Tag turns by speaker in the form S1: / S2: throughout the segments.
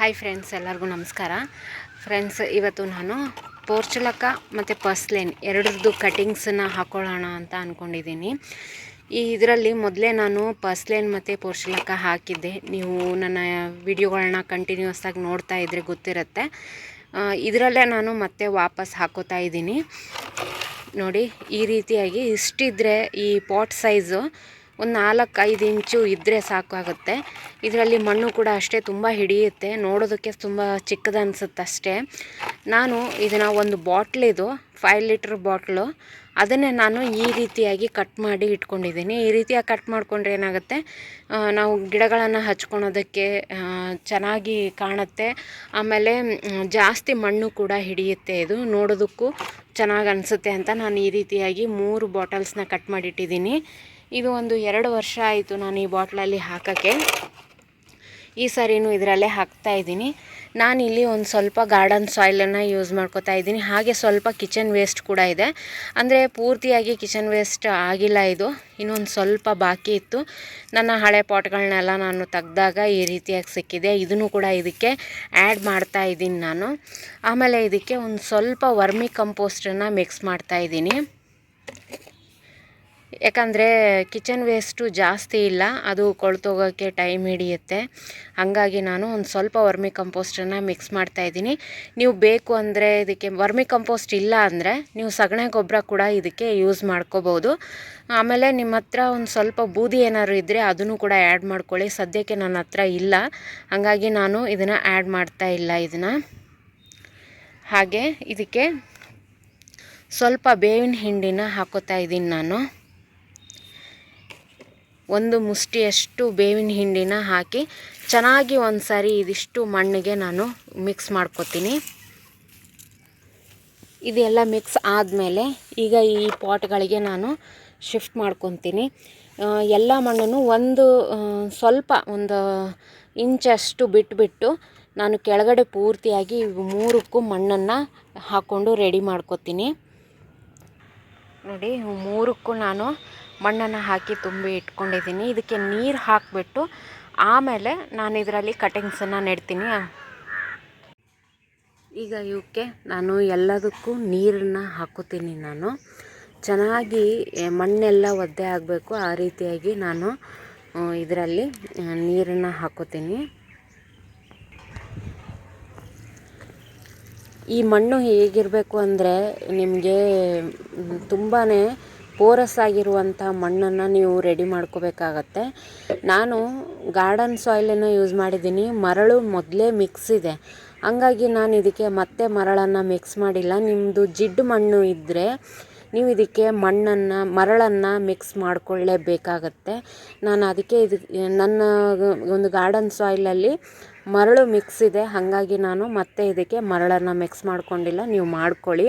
S1: Hi friends ಎಲ್ಲರಿಗೂ ನಮಸ್ಕಾರ. Friends ಇವತ್ತು ನಾನು ಪೋರ್ಚುಲಕ ಮತ್ತು ಪಸ್ಲೇನ್ ಎರಡರದ್ದು ಕಟಿಂಗ್ಸನ್ನು ಹಾಕೊಳ್ಳೋಣ ಅಂತ ಅಂದ್ಕೊಂಡಿದ್ದೀನಿ ಈ ಇದರಲ್ಲಿ ಮೊದಲೇ ನಾನು ಪಸ್ಲೇನ್ ಮತ್ತು ಪೋರ್ಚುಲಕ ಹಾಕಿದ್ದೆ. ನೀವು ನನ್ನ ವಿಡಿಯೋಗಳನ್ನ ಕಂಟಿನ್ಯೂಸ್ ಆಗಿ ನೋಡ್ತಾ ಇದ್ರೆ ಗೊತ್ತಿರುತ್ತೆ. ಇದರಲ್ಲೇ ನಾನು ಮತ್ತೆ ವಾಪಸ್ ಹಾಕೋತಾ ಇದ್ದೀನಿ. ನೋಡಿ, ಈ ರೀತಿಯಾಗಿ ಇಷ್ಟಿದ್ರೆ ಈ ಪಾಟ್ ಸೈಜು ಒಂದು ನಾಲ್ಕು, ಐದು ಇಂಚು ಇದ್ದರೆ ಸಾಕಾಗುತ್ತೆ ಇದರಲ್ಲಿ ಮಣ್ಣು ಕೂಡ ಅಷ್ಟೇ ತುಂಬ ಹಿಡಿಯುತ್ತೆ. ನೋಡೋದಕ್ಕೆ ತುಂಬ ಚಿಕ್ಕದು ಅನಿಸುತ್ತೆ ಅಷ್ಟೇ. ನಾನು ಇದನ್ನು ಒಂದು ಬಾಟ್ಲಿದು ಫೈವ್ ಲೀಟ್ರ್ ಬಾಟ್ಲು. ಅದನ್ನೇ ನಾನು ಈ ರೀತಿಯಾಗಿ ಕಟ್ ಮಾಡಿ ಇಟ್ಕೊಂಡಿದ್ದೀನಿ. ಈ ರೀತಿಯಾಗಿ ಕಟ್ ಮಾಡಿಕೊಂಡ್ರೆ ಏನಾಗುತ್ತೆ? ನಾವು ಗಿಡಗಳನ್ನು ಹಚ್ಕೊಳೋದಕ್ಕೆ ಚೆನ್ನಾಗಿ ಕಾಣುತ್ತೆ. ಆಮೇಲೆ ಜಾಸ್ತಿ ಮಣ್ಣು ಕೂಡ ಹಿಡಿಯುತ್ತೆ ಇದು. ನೋಡೋದಕ್ಕೂ ಚೆನ್ನಾಗಿ ಅನಿಸುತ್ತೆ ಅಂತ ನಾನು ಈ ರೀತಿಯಾಗಿ ಮೂರು ಬಾಟಲ್ಸ್ನ ಕಟ್ ಮಾಡಿಟ್ಟಿದ್ದೀನಿ. ಇದು ಒಂದು ಎರಡು ವರ್ಷ ಆಯಿತು ನಾನು ಈ ಬಾಟ್ಲಲ್ಲಿ ಹಾಕೋಕ್ಕೆ. ಈ ಸರಿನೂ ಇದರಲ್ಲೇ ಹಾಕ್ತಾ ಇದ್ದೀನಿ. ನಾನಿಲ್ಲಿ ಒಂದು ಸ್ವಲ್ಪ ಗಾರ್ಡನ್ ಸಾಯಿಲನ್ನು ಯೂಸ್ ಮಾಡ್ಕೋತಾ ಇದ್ದೀನಿ. ಹಾಗೆ ಸ್ವಲ್ಪ ಕಿಚನ್ ವೇಸ್ಟ್ ಕೂಡ ಇದೆ. ಅಂದರೆ ಪೂರ್ತಿಯಾಗಿ ಕಿಚನ್ ವೇಸ್ಟ್ ಆಗಿಲ್ಲ ಇದು. ಇನ್ನೊಂದು ಸ್ವಲ್ಪ ಬಾಕಿ ಇತ್ತು. ನನ್ನ ಹಳೆ ಪಾಟ್ಗಳನ್ನೆಲ್ಲ ನಾನು ತೆಗ್ದಾಗ ಈ ರೀತಿಯಾಗಿ ಸಿಕ್ಕಿದೆ. ಇದನ್ನು ಕೂಡ ಇದಕ್ಕೆ ಆ್ಯಡ್ ಮಾಡ್ತಾ ಇದ್ದೀನಿ ನಾನು. ಆಮೇಲೆ ಇದಕ್ಕೆ ಒಂದು ಸ್ವಲ್ಪ ವರ್ಮಿ ಕಂಪೋಸ್ಟನ್ನು ಮಿಕ್ಸ್ ಮಾಡ್ತಾ ಇದ್ದೀನಿ. ಯಾಕಂದರೆ ಕಿಚನ್ ವೇಸ್ಟು ಜಾಸ್ತಿ ಇಲ್ಲ, ಅದು ಕೊಳ್ತೋಗೋಕ್ಕೆ ಟೈಮ್ ಹಿಡಿಯುತ್ತೆ. ಹಾಗಾಗಿ ನಾನು ಒಂದು ಸ್ವಲ್ಪ ವರ್ಮಿ ಕಂಪೋಸ್ಟನ್ನು ಮಿಕ್ಸ್ ಮಾಡ್ತಾಯಿದ್ದೀನಿ ನೀವು ಬೇಕು ಅಂದರೆ ಇದಕ್ಕೆ ವರ್ಮಿ ಕಂಪೋಸ್ಟ್ ಇಲ್ಲ ಅಂದರೆ ನೀವು ಸಗಣಿ ಗೊಬ್ಬರ ಕೂಡ ಇದಕ್ಕೆ ಯೂಸ್ ಮಾಡ್ಕೋಬೋದು. ಆಮೇಲೆ ನಿಮ್ಮ ಹತ್ರ ಒಂದು ಸ್ವಲ್ಪ ಬೂದಿ ಏನಾದ್ರು ಇದ್ದರೆ ಅದನ್ನು ಕೂಡ ಆ್ಯಡ್ ಮಾಡ್ಕೊಳ್ಳಿ. ಸದ್ಯಕ್ಕೆ ನನ್ನ ಹತ್ರ ಇಲ್ಲ. ಹಾಗಾಗಿ ನಾನು ಇದನ್ನು ಆ್ಯಡ್ ಮಾಡ್ತಾ ಇಲ್ಲ ಇದನ್ನು. ಹಾಗೆ ಇದಕ್ಕೆ ಸ್ವಲ್ಪ ಬೇವಿನ ಹಿಂಡಿನ ಹಾಕೋತಾ ಇದ್ದೀನಿ ನಾನು. ಒಂದು ಮುಷ್ಟಿಯಷ್ಟು ಬೇವಿನ ಹಿಂಡಿನ ಹಾಕಿ ಚೆನ್ನಾಗಿ ಒಂದು ಸಾರಿ ಇದಿಷ್ಟು ಮಣ್ಣಿಗೆ ನಾನು ಮಿಕ್ಸ್ ಮಾಡ್ಕೊತೀನಿ. ಇದೆಲ್ಲ ಮಿಕ್ಸ್ ಆದಮೇಲೆ ಈಗ ಈ ಪಾಟ್ಗಳಿಗೆ ನಾನು ಶಿಫ್ಟ್ ಮಾಡ್ಕೊತೀನಿ. ಎಲ್ಲ ಮಣ್ಣನ್ನು ಒಂದು ಸ್ವಲ್ಪ ಒಂದು ಇಂಚಷ್ಟು ಬಿಟ್ಬಿಟ್ಟು ನಾನು ಕೆಳಗಡೆ ಪೂರ್ತಿಯಾಗಿ ಮೂರಕ್ಕೂ ಮಣ್ಣನ್ನು ಹಾಕ್ಕೊಂಡು ರೆಡಿ ಮಾಡ್ಕೊತೀನಿ. ನೋಡಿ, ಮೂರಕ್ಕೂ ನಾನು ಮಣ್ಣನ್ನು ಹಾಕಿ ತುಂಬಿ ಇಟ್ಕೊಂಡಿದ್ದೀನಿ. ಇದಕ್ಕೆ ನೀರು ಹಾಕಿಬಿಟ್ಟು ಆಮೇಲೆ ನಾನು ಇದರಲ್ಲಿ ಕಟಿಂಗ್ಸನ್ನು ನೆಡ್ತೀನಿ. ಈಗ ಇವಕ್ಕೆ ನಾನು ಎಲ್ಲದಕ್ಕೂ ನೀರನ್ನು ಹಾಕೋತೀನಿ ನಾನು. ಚೆನ್ನಾಗಿ ಮಣ್ಣೆಲ್ಲ ಒದ್ದೆ ಆಗಬೇಕು. ಆ ರೀತಿಯಾಗಿ ನಾನು ಇದರಲ್ಲಿ ನೀರನ್ನು ಹಾಕೋತೀನಿ ಈ ಮಣ್ಣು ಹೇಗಿರಬೇಕು ಅಂದರೆ ನಿಮಗೆ ತುಂಬಾ ಪೋರಸ್ ಆಗಿರುವಂಥ ಮಣ್ಣನ್ನು ನೀವು ರೆಡಿ ಮಾಡ್ಕೋಬೇಕಾಗತ್ತೆ. ನಾನು ಗಾರ್ಡನ್ ಸಾಯ್ಲನ್ನು ಯೂಸ್ ಮಾಡಿದ್ದೀನಿ. ಮರಳು ಮೊದಲೇ ಮಿಕ್ಸ್ ಇದೆ. ಹಂಗಾಗಿ ನಾನು ಇದಕ್ಕೆ ಮತ್ತೆ ಮರಳನ್ನು ಮಿಕ್ಸ್ ಮಾಡಿಲ್ಲ. ನಿಮ್ಮದು ಜಿಡ್ಡು ಮಣ್ಣು ಇದ್ದರೆ ನೀವು ಇದಕ್ಕೆ ಮಣ್ಣನ್ನು, ಮರಳನ್ನು ಮಿಕ್ಸ್ ಮಾಡಿಕೊಳ್ಳೇಬೇಕಾಗತ್ತೆ. ನಾನು ಅದಕ್ಕೆ ಇದು, ನನ್ನ ಒಂದು ಗಾರ್ಡನ್ ಸಾಯ್ಲಲ್ಲಿ ಮರಳು ಮಿಕ್ಸ್ ಇದೆ. ಹಾಗಾಗಿ ನಾನು ಮತ್ತೆ ಇದಕ್ಕೆ ಮರಳನ್ನು ಮಿಕ್ಸ್ ಮಾಡ್ಕೊಂಡಿಲ್ಲ. ನೀವು ಮಾಡ್ಕೊಳ್ಳಿ.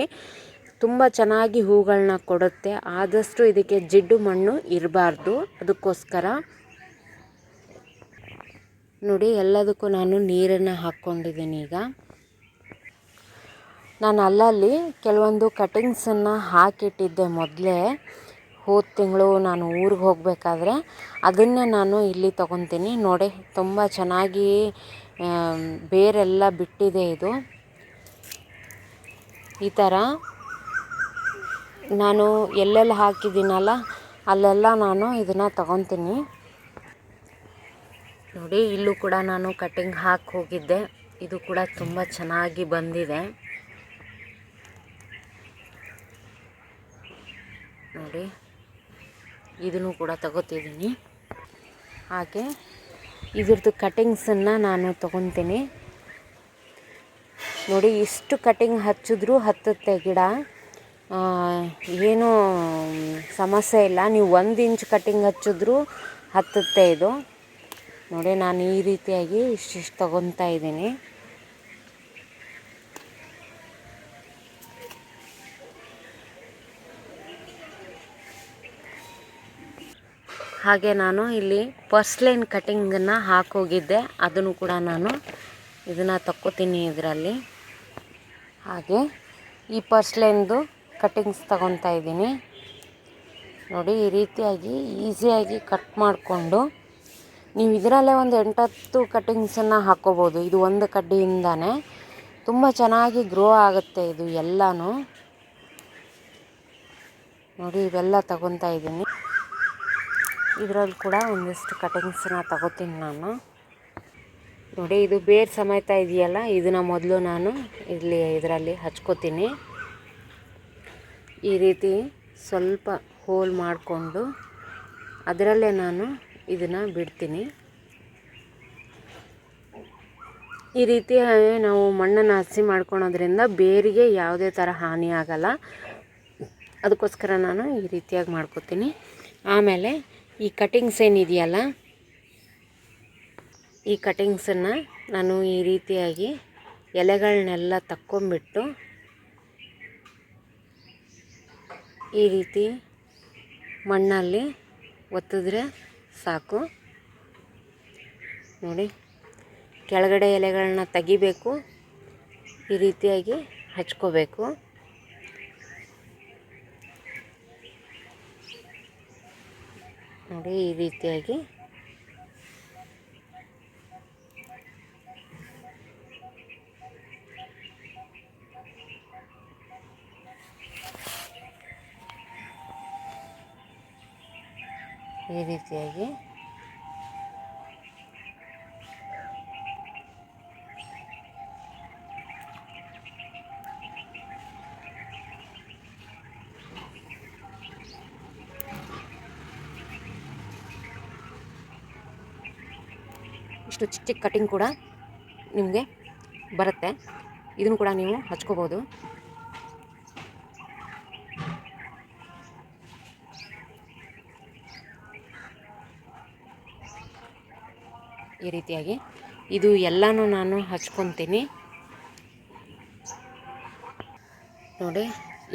S1: ತುಂಬ ಚೆನ್ನಾಗಿ ಹೂಗಳನ್ನ ಕೊಡುತ್ತೆ. ಆದಷ್ಟು ಇದಕ್ಕೆ ಜಿಡ್ಡು ಮಣ್ಣು ಇರಬಾರ್ದು. ಅದಕ್ಕೋಸ್ಕರ ನೋಡಿ, ಎಲ್ಲದಕ್ಕೂ ನಾನು ನೀರನ್ನು ಹಾಕ್ಕೊಂಡಿದ್ದೀನಿ ಈಗ. ನಾನು ಅಲ್ಲಲ್ಲಿ ಕೆಲವೊಂದು ಕಟಿಂಗ್ಸನ್ನು ಹಾಕಿಟ್ಟಿದ್ದೆ ಮೊದಲೇ. ಹೋದ ತಿಂಗಳು ನಾನು ಊರಿಗೆ ಹೋಗಬೇಕಾದ್ರೆ ಅದನ್ನು ನಾನು ಇಲ್ಲಿ ತೊಗೊತೀನಿ. ನೋಡಿ, ತುಂಬ ಚೆನ್ನಾಗಿ ಬೇರೆಲ್ಲ ಬಿಟ್ಟಿದೆ ಇದು. ಈ ಥರ ನಾನು ಎಲ್ಲೆಲ್ಲಿ ಹಾಕಿದ್ದೀನಲ್ಲ, ಅಲ್ಲೆಲ್ಲ ನಾನು ಇದನ್ನು ತಗೊತೀನಿ. ನೋಡಿ, ಇಲ್ಲೂ ಕೂಡ ನಾನು ಕಟ್ಟಿಂಗ್ ಹಾಕಿ ಹೋಗಿದ್ದೆ. ಇದು ಕೂಡ ತುಂಬ ಚೆನ್ನಾಗಿ ಬಂದಿದೆ. ನೋಡಿ, ಇದನ್ನು ಕೂಡ ತಗೋತಿದ್ದೀನಿ. ಹಾಗೆ ಇದ್ರದ್ದು ಕಟಿಂಗ್ಸನ್ನು ನಾನು ತಗೊತೀನಿ. ನೋಡಿ, ಇಷ್ಟು ಕಟಿಂಗ್ ಹಚ್ಚಿದ್ರೂ ಹತ್ತುತ್ತೆ ಗಿಡ. ಏನೂ ಸಮಸ್ಯೆ ಇಲ್ಲ. ನೀವು ಒಂದು ಇಂಚ್ ಕಟ್ಟಿಂಗ್ ಹಚ್ಚಿದ್ರೂ ಹತ್ತುತ್ತೆ ಇದು. ನೋಡಿ, ನಾನು ಈ ರೀತಿಯಾಗಿ ಇಷ್ಟಿಷ್ಟು ತಗೊತಾ ಇದ್ದೀನಿ. ಹಾಗೆ ನಾನು ಇಲ್ಲಿ ಪರ್ಸ್ಲೈನ್ ಕಟಿಂಗನ್ನು ಹಾಕೋಗಿದ್ದೆ. ಅದನ್ನು ಕೂಡ ನಾನು ಇದನ್ನು ತಕ್ಕೋತೀನಿ ಇದರಲ್ಲಿ. ಹಾಗೆ ಈ ಪರ್ಸ್ಲೈನ್ದು ಕಟ್ಟಿಂಗ್ಸ್ ತಗೊತಾ ಇದ್ದೀನಿ. ನೋಡಿ, ಈ ರೀತಿಯಾಗಿ ಈಸಿಯಾಗಿ ಕಟ್ ಮಾಡಿಕೊಂಡು ನೀವು ಇದರಲ್ಲೇ ಒಂದು ಎಂಟತ್ತು ಕಟ್ಟಿಂಗ್ಸನ್ನು ಹಾಕ್ಕೋಬೋದು ಇದು ಒಂದು ಕಡ್ಡಿಯಿಂದನೇ. ತುಂಬ ಚೆನ್ನಾಗಿ ಗ್ರೋ ಆಗುತ್ತೆ ಇದು ಎಲ್ಲನೂ. ನೋಡಿ, ಇವೆಲ್ಲ ತಗೊತಾ ಇದ್ದೀನಿ. ಇದರಲ್ಲಿ ಕೂಡ ಒಂದಿಷ್ಟು ಕಟಿಂಗ್ಸನ್ನ ತಗೋತೀನಿ ನಾನು. ನೋಡಿ, ಇದು ಬೇರ್ ಸಮೇತ ಇದೆಯಲ್ಲ, ಇದನ್ನ ಮೊದಲು ನಾನು ಇಲ್ಲಿ ಇದರಲ್ಲಿ ಹಚ್ಕೋತೀನಿ. ಈ ರೀತಿ ಸ್ವಲ್ಪ ಹೋಲ್ ಮಾಡಿಕೊಂಡು ಅದರಲ್ಲೇ ನಾನು ಇದನ್ನು ಬಿಡ್ತೀನಿ. ಈ ರೀತಿ ನಾವು ಮಣ್ಣನ್ನು ಹಸಿ ಮಾಡ್ಕೊಳೋದ್ರಿಂದ ಬೇರಿಗೆ ಯಾವುದೇ ಥರ ಹಾನಿ ಆಗಲ್ಲ. ಅದಕ್ಕೋಸ್ಕರ ನಾನು ಈ ರೀತಿಯಾಗಿ ಮಾಡ್ಕೋತೀನಿ. ಆಮೇಲೆ ಈ ಕಟಿಂಗ್ಸ್ ಏನಿದೆಯಲ್ಲ, ಈ ಕಟಿಂಗ್ಸನ್ನು ನಾನು ಈ ರೀತಿಯಾಗಿ ಎಲೆಗಳನ್ನೆಲ್ಲ ತಕ್ಕೊಂಬಿಟ್ಟು ಈ ರೀತಿ ಮಣ್ಣಲ್ಲಿ ಒತ್ತಿದ್ರೆ ಸಾಕು. ನೋಡಿ, ಕೆಳಗಡೆ ಎಲೆಗಳನ್ನ ತೆಗಿಬೇಕು. ಈ ರೀತಿಯಾಗಿ ಹಚ್ಕೋಬೇಕು. ನೋಡಿ, ಈ ರೀತಿಯಾಗಿ ಈ ರೀತಿಯಾಗಿ. ಇಷ್ಟು ಚಿಕ್ಕ ಚಿಕ್ಕ ಕಟಿಂಗ್ ಕೂಡ ನಿಮಗೆ ಬರುತ್ತೆ. ಇದನ್ನು ಕೂಡ ನೀವು ಹಚ್ಕೋಬೋದು. ಈ ರೀತಿಯಾಗಿ. ಇದು ಎಲ್ಲನೂ ನಾನು ಹಚ್ಕೊತೀನಿ. ನೋಡಿ,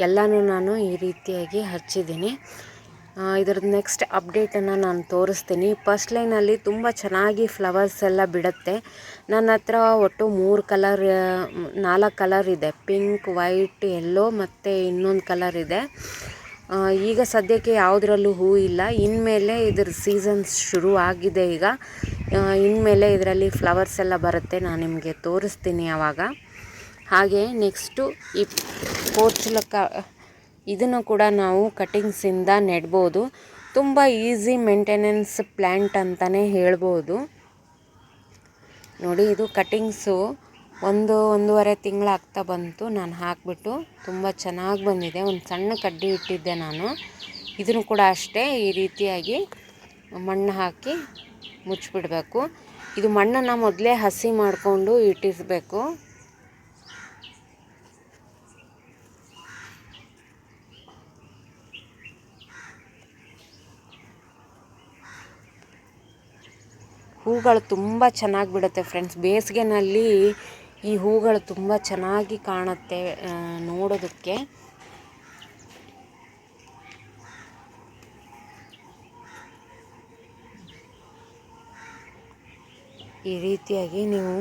S1: ಎಲ್ಲನೂ ನಾನು ಈ ರೀತಿಯಾಗಿ ಹಚ್ಚಿದ್ದೀನಿ. ಇದ್ರದ್ದು ನೆಕ್ಸ್ಟ್ ಅಪ್ಡೇಟನ್ನು ನಾನು ತೋರಿಸ್ತೀನಿ. ಫಸ್ಟ್ ಲೈನಲ್ಲಿ ತುಂಬ ಚೆನ್ನಾಗಿ ಫ್ಲವರ್ಸ್ ಎಲ್ಲ ಬಿಡುತ್ತೆ. ನನ್ನ ಹತ್ರ ಒಟ್ಟು ಮೂರು ಕಲರ್ ನಾಲ್ಕು ಕಲರ್ ಇದೆ. ಪಿಂಕ್ ವೈಟ್ ಎಲ್ಲೋ ಮತ್ತು ಇನ್ನೊಂದು ಕಲರ್ ಇದೆ. ಈಗ ಸದ್ಯಕ್ಕೆ ಯಾವುದ್ರಲ್ಲೂ ಹೂ ಇಲ್ಲ. ಇನ್ಮೇಲೆ ಇದ್ರ ಸೀಸನ್ಸ್ ಶುರು ಆಗಿದೆ ಈಗ. ಇನ್ಮೇಲೆ ಇದರಲ್ಲಿ ಫ್ಲವರ್ಸ್ ಎಲ್ಲ ಬರುತ್ತೆ, ನಾನು ನಿಮಗೆ ತೋರಿಸ್ತೀನಿ ಆವಾಗ ಹಾಗೆ ನೆಕ್ಸ್ಟು ಈ ಪೋರ್ಚುಲಕ್ಕ ಇದನ್ನು ಕೂಡ ನಾವು ಕಟಿಂಗ್ಸಿಂದ ನೆಡ್ಬೋದು. ತುಂಬ ಈಸಿ ಮೇಂಟೆನೆನ್ಸ್ ಪ್ಲ್ಯಾಂಟ್ ಅಂತಲೇ ಹೇಳ್ಬೋದು. ನೋಡಿ, ಇದು ಕಟಿಂಗ್ಸು ಒಂದು, ಒಂದೂವರೆ ತಿಂಗಳಾಗ್ತಾ ಬಂತು, ನಾನು ಹಾಕಿಬಿಟ್ಟು ತುಂಬ ಚೆನ್ನಾಗಿ ಬಂದಿದೆ. ಒಂದು ಸಣ್ಣ ಕಡ್ಡಿ ಇಟ್ಟಿದ್ದೆ ನಾನು. ಇದನ್ನು ಕೂಡ ಅಷ್ಟೇ ಈ ರೀತಿಯಾಗಿ ಮಣ್ಣು ಹಾಕಿ ಮುಚ್ಚಿಬಿಡಬೇಕು. ಇದು ಮಣ್ಣನ್ನು ಮೊದಲೇ ಹಸಿ ಮಾಡಿಕೊಂಡು ಇಟ್ಟಿರಬೇಕು. ಹೂಗಳು ತುಂಬ ಚೆನ್ನಾಗಿ ಬಿಡುತ್ತೆ ಫ್ರೆಂಡ್ಸ್. ಬೇಸಿಗೆನಲ್ಲಿ ಈ ಹೂಗಳು ತುಂಬ ಚೆನ್ನಾಗಿ ಕಾಣುತ್ತೆ ನೋಡೋದಕ್ಕೆ. ಈ ರೀತಿಯಾಗಿ ನೀವು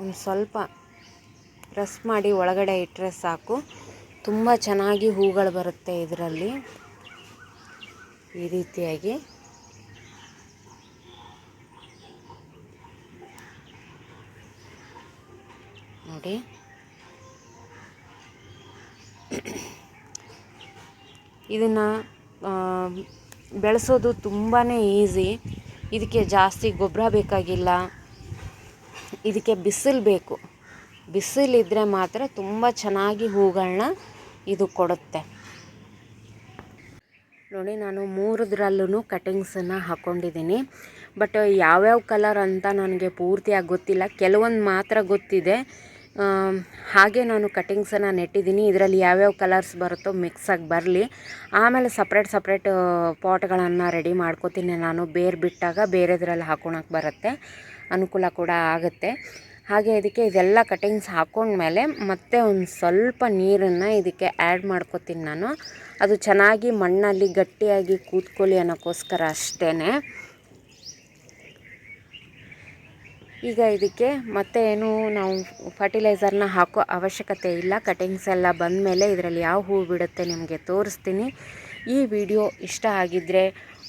S1: ಒಂದು ಸ್ವಲ್ಪ ಪ್ರೆಸ್ ಮಾಡಿ ಒಳಗಡೆ ಇಟ್ಟರೆ ಸಾಕು. ತುಂಬ ಚೆನ್ನಾಗಿ ಹೂಗಳು ಬರುತ್ತೆ ಇದರಲ್ಲಿ. ಈ ರೀತಿಯಾಗಿ. ನೋಡಿ. ಇದನ್ನು ಬೆಳೆಸೋದು ತುಂಬಾ ಈಸಿ. ಇದಕ್ಕೆ ಜಾಸ್ತಿ ಗೊಬ್ಬರ ಬೇಕಾಗಿಲ್ಲ. ಇದಕ್ಕೆ ಬಿಸಿಲು ಬೇಕು. ಬಿಸಿಲಿದ್ದರೆ ಮಾತ್ರ ತುಂಬ ಚೆನ್ನಾಗಿ ಹೂಗಳನ್ನ ಇದು ಕೊಡುತ್ತೆ. ನೋಡಿ, ನಾನು ಮೂರದ್ರಲ್ಲೂ ಕಟಿಂಗ್ಸನ್ನು ಹಾಕ್ಕೊಂಡಿದ್ದೀನಿ ಬಟ್ ಯಾವ್ಯಾವ ಕಲರ್ ಅಂತ ನನಗೆ ಪೂರ್ತಿಯಾಗಿ ಗೊತ್ತಿಲ್ಲ. ಕೆಲವೊಂದು ಮಾತ್ರ ಗೊತ್ತಿದೆ. ಹಾಗೆ ನಾನು ಕಟ್ಟಿಂಗ್ಸನ್ನು ನೆಟ್ಟಿದ್ದೀನಿ. ಇದರಲ್ಲಿ ಯಾವ್ಯಾವ ಕಲರ್ಸ್ ಬರುತ್ತೋ ಮಿಕ್ಸಾಗಿ ಬರಲಿ. ಆಮೇಲೆ ಸಪ್ರೇಟ್ ಸಪ್ರೇಟ್ ಪಾಟ್ಗಳನ್ನು ರೆಡಿ ಮಾಡ್ಕೋತೀನಿ ನಾನು. ಬೇರೆ ಬಿಟ್ಟಾಗ ಬೇರೆದ್ರಲ್ಲಿ ಹಾಕೊಳಕ್ಕೆ ಬರುತ್ತೆ. ಅನುಕೂಲ ಕೂಡ ಆಗುತ್ತೆ. ಹಾಗೆ ಇದಕ್ಕೆ ಇದೆಲ್ಲ ಕಟಿಂಗ್ಸ್ ಹಾಕೊಂಡ್ಮೇಲೆ ಮತ್ತೆ ಒಂದು ಸ್ವಲ್ಪ ನೀರನ್ನು ಇದಕ್ಕೆ ಆ್ಯಡ್ ಮಾಡ್ಕೊತೀನಿ ನಾನು. ಅದು ಚೆನ್ನಾಗಿ ಮಣ್ಣಲ್ಲಿ ಗಟ್ಟಿಯಾಗಿ ಕೂತ್ಕೊಳ್ಳಿ ಅನ್ನೋಕ್ಕೋಸ್ಕರ ಅಷ್ಟೇ ಈಗ ಇದಕ್ಕೆ ಮತ್ತೆ ಏನು ನಾವು ಫರ್ಟಿಲೈಸರ್ನ ಹಾಕೋ ಅವಶ್ಯಕತೆ ಇಲ್ಲ. ಕಟಿಂಗ್ಸ್ ಎಲ್ಲ ಬಂದಮೇಲೆ ಇದರಲ್ಲಿ ಯಾವ ಹೂ ಬಿಡುತ್ತೆ ನಿಮಗೆ ತೋರಿಸ್ತೀನಿ. ಈ ವಿಡಿಯೋ ಇಷ್ಟ ಆಗಿದ್ದರೆ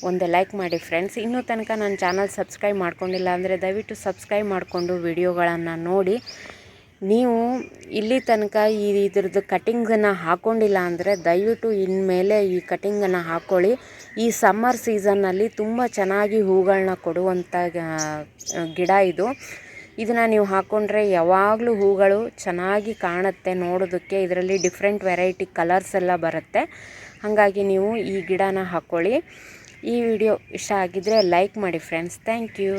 S1: ಒಂದು ಲೈಕ್ ಮಾಡಿ ಫ್ರೆಂಡ್ಸ್ ಇನ್ನೂ ತನಕ ನನ್ನ ಚಾನಲ್ ಸಬ್ಸ್ಕ್ರೈಬ್ ಮಾಡ್ಕೊಂಡಿಲ್ಲ ಅಂದರೆ ದಯವಿಟ್ಟು ಸಬ್ಸ್ಕ್ರೈಬ್ ಮಾಡಿಕೊಂಡು ವಿಡಿಯೋಗಳನ್ನು ನೋಡಿ. ನೀವು ಇಲ್ಲಿ ತನಕ ಈ ಇದ್ರದ್ದು ಕಟಿಂಗನ್ನು ಹಾಕ್ಕೊಂಡಿಲ್ಲ ಅಂದರೆ ದಯವಿಟ್ಟು ಇನ್ಮೇಲೆ ಈ ಕಟಿಂಗನ್ನು ಹಾಕ್ಕೊಳ್ಳಿ ಈ ಸಮ್ಮರ್ ಸೀಸನ್ನಲ್ಲಿ ತುಂಬ ಚೆನ್ನಾಗಿ ಹೂಗಳನ್ನ ಕೊಡುವಂಥ ಗಿಡ ಇದು. ಇದನ್ನು ನೀವು ಹಾಕ್ಕೊಂಡ್ರೆ ಯಾವಾಗಲೂ ಹೂಗಳು ಚೆನ್ನಾಗಿ ಕಾಣುತ್ತೆ ನೋಡೋದಕ್ಕೆ. ಇದರಲ್ಲಿ ಡಿಫ್ರೆಂಟ್ ವೆರೈಟಿ ಕಲರ್ಸ್ ಎಲ್ಲ ಬರುತ್ತೆ. ಹಾಗಾಗಿ ನೀವು ಈ ಗಿಡನ ಹಾಕ್ಕೊಳ್ಳಿ ಈ ವಿಡಿಯೋ ಇಷ್ಟ ಆಗಿದ್ದರೆ ಲೈಕ್ ಮಾಡಿ ಫ್ರೆಂಡ್ಸ್ ಥ್ಯಾಂಕ್ ಯು